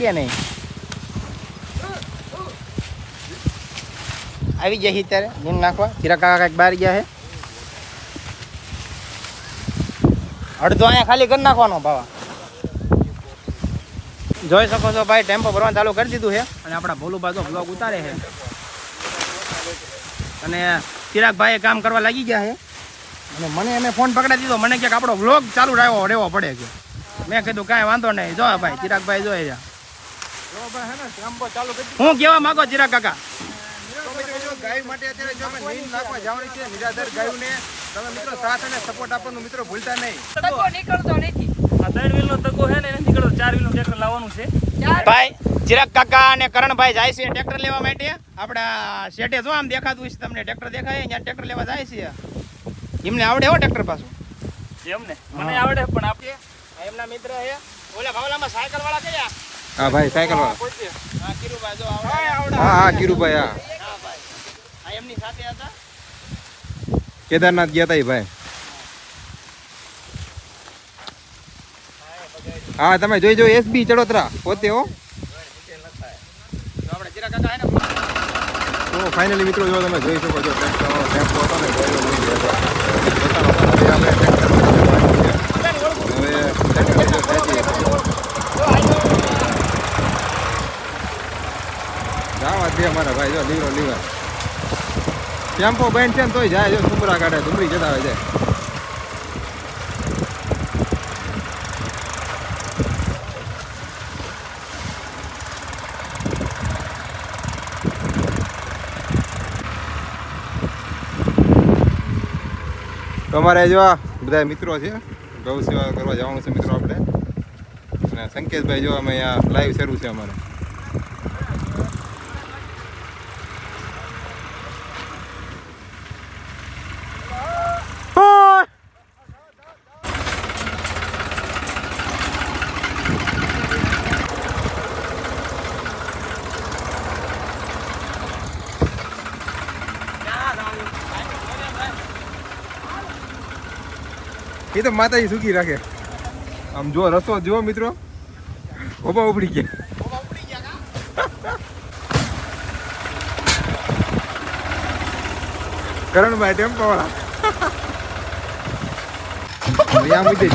કે નહીં. આવી જાય છે ત્યારે નીમ નાખવા. ચિરા કાકા કાંઈક બહાર ગયા છે. અડધો અહીંયા ખાલી કરી નાખવાનો ભાવા. જોઈ શકો છો ભાઈ, ટેમ્પો ભરવાનું ચાલુ કરી દીધું છે. અને આપણા ભોલુભા તો બ્લોગ ઉતારે છે. અને ચિરાગભાઈ કામ કરવા લાગી ગયા છે. અને મને એને ફોન પકડાવી દીધો. મને ક્યાંક આપણો બ્લોગ ચાલુ રહેવો રહેવો પડે કે મેં કીધું કાંઈ વાંધો નહીં. જો ભાઈ, ચિરાગભાઈ જોઈ જા હું કેવા માંગો ચિરાગ કાકા? ગાય માટે અત્યારે જો અમે નીમ નાખવા જવાની છે નિરાધાર ગાયોને તમે મિત્રો સાથ અને સપોર્ટ આપવાનું મિત્રો ભૂલતા નહીં તકો નીકળતો નથી. આ ત્રણ વ્હીલનો તકો છે ને નીકળતો ચાર વ્હીલનું ટ્રેક્ટર લાવવાનું છે. ભાઈ ચિરાગ કાકા અને કરણભાઈ જાય છે ટ્રેક્ટર લેવા માટે. આપણા શેઠે જો આમ દેખાતું છે તમને ટ્રેક્ટર દેખાય ત્યાં ટ્રેક્ટર લેવા જાય છે. એમને આવડે હો ટ્રેક્ટર પાછું. એમને? મને આવડે પણ આપણે એમના મિત્ર હે ઓલા ભાવલામાં સાયકલ વાળા કયા હા ભાઈ સાયકલ હા કીરુભાઈ જો આવડે હા હા કીરુભાઈ હા હા ભાઈ આ એમની સાથે હતા કેદારનાથ ગયા હતા ઈ ભાઈ હા તમે જોઈ જો એસબી ચડોતરા પોતે હો તો આપણે ચિરાગ કાકા હે ને તો ફાઇનલી મિત્રો જો તમે જોઈ શકો છો ટેમ્પો ટેમ્પો હતો ને ગયો લઈ ગયા હતા. પોતાનો હવે આપણે ટ્રેક્ટર હવે ટ્રેક્ટર જો થાય છે. જાવા દે ભાઈ, જો લીવરો લીવર ટેમ્પો બેન છે ને તોય જાય, જો, સુમરા કાઢે, ડુંગળી જતા હોય જાય તો અમારે જો બધા મિત્રો છે, ગૌ સેવા કરવા જવાનું છે મિત્રો આપણે. અને સંકેતભાઈ જો અમે અહીંયા લાઈવ શરૂ છે અમારે. એ તો માતાજી સુખી રાખે. આમ જો રસો જુઓ મિત્રો. ઓબા ઉપડી ગયા. કરણભાઈ ટેમ્પો વાળા અહીંયા મૂકી.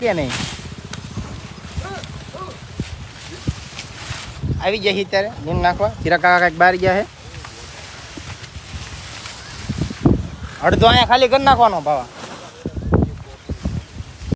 કે નહીં? આવી જાય છે ત્યારે નીમ નાખવા. ચિરા કાકા કાંઈક બહાર ગયા છે. અડધો અહીંયા ખાલી કરી નાખવાનો ભાવા.